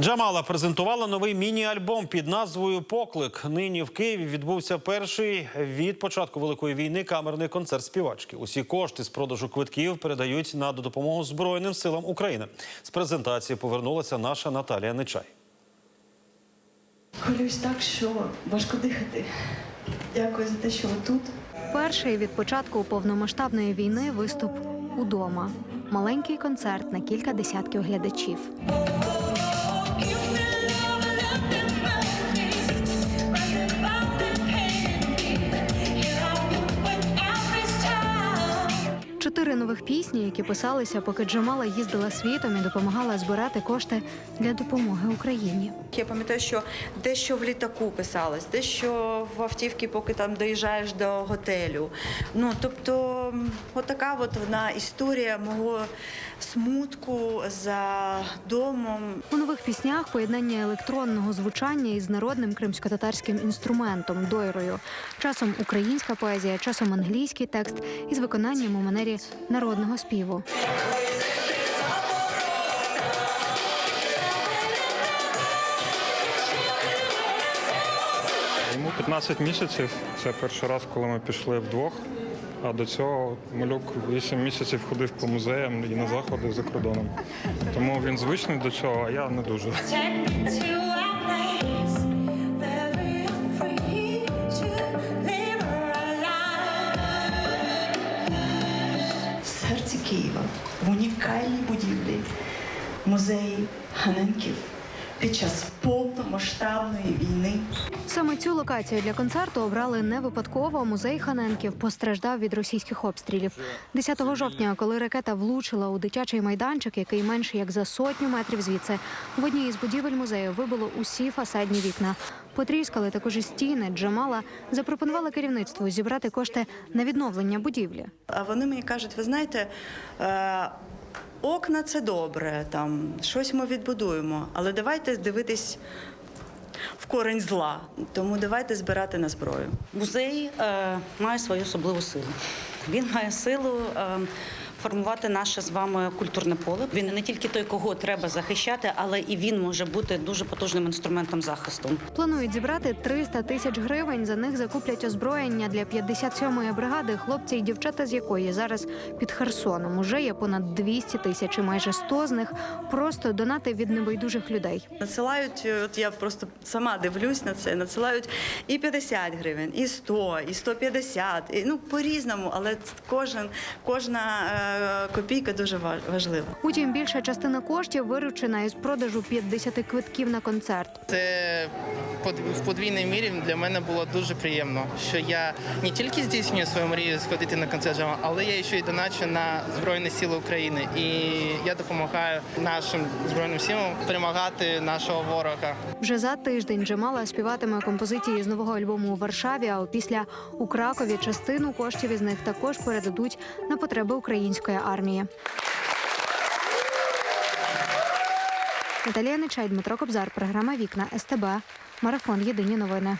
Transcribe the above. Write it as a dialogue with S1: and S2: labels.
S1: Джамала презентувала новий міні-альбом під назвою Поклик. Нині в Києві відбувся перший від початку великої війни камерний концерт співачки. Усі кошти з продажу квитків передають на допомогу Збройним силам України. З презентації повернулася наша Наталія Нечай.
S2: Хвилююсь так, що важко дихати. Дякую за те, що ви тут.
S3: Перший від початку повномасштабної війни виступ удома. Маленький концерт на кілька десятків глядачів. Чотири нових пісні, які писалися, поки Джамала їздила світом і допомагала збирати кошти для допомоги Україні.
S2: Я пам'ятаю, що дещо в літаку писалось, дещо в автівці, поки там доїжджаєш до готелю. Ну тобто, отака от вона історія мого смутку за домом.
S3: У нових піснях поєднання електронного звучання із народним кримсько-татарським інструментом дойрою. Часом українська поезія, часом англійський текст із виконанням у манері народного співу.
S4: Йому 15 місяців. Це перший раз, коли ми пішли вдвох. А до цього малюк 8 місяців ходив по музеям і на заходи за кордоном. Тому він звичний до цього, а я не дуже.
S2: Києва, в унікальній будівлі музеї Ганенків під час повномасштабної війни.
S3: Саме цю локацію для концерту обрали не випадково. Музей Ханенків постраждав від російських обстрілів. 10 жовтня, коли ракета влучила у дитячий майданчик, який менше як за сотню метрів звідси, в одній із будівель музею вибило усі фасадні вікна. Потріскали також і стіни. Джамала запропонувала керівництву зібрати кошти на відновлення будівлі.
S2: А вони мені кажуть, ви знаєте, е, окна це добре, там щось ми відбудуємо, але давайте дивитись в корень зла. Тому давайте збирати на зброю.
S5: Музей е, має свою особливу силу. Він має силу е, формувати наше з вами культурне поле. Він не тільки той, кого треба захищати, але і він може бути дуже потужним інструментом захисту.
S3: Планують зібрати 300 тисяч гривень. За них закуплять озброєння для 57-ї бригади, хлопці і дівчата з якої зараз під Херсоном. Уже є понад 200 тисяч, і майже 100 з них просто донати від небайдужих людей.
S2: Надсилають, е, от я просто сама дивлюсь на це, надсилають і 50 гривень, і 100, і 150, і, ну по-різному, але кожен, кожна копійка дуже важлива.
S3: Утім, більша частина коштів виручена із продажу 50 квитків на концерт.
S6: Це под- в подвійній мірі для мене було дуже приємно, що я не тільки здійснюю свою мрію сходити на концерт, але я ще й доначу на Збройні Сили України. І я допомагаю нашим збройним силам перемагати нашого ворога.
S3: Вже за тиждень Джамала співатиме композиції з нового альбому у Варшаві. А опісля у Кракові частину коштів із них також передадуть на потреби української армії. Наталія Нечай, Дмитро Кобзар, програма Вікна СТБ. Марафон Єдині новини.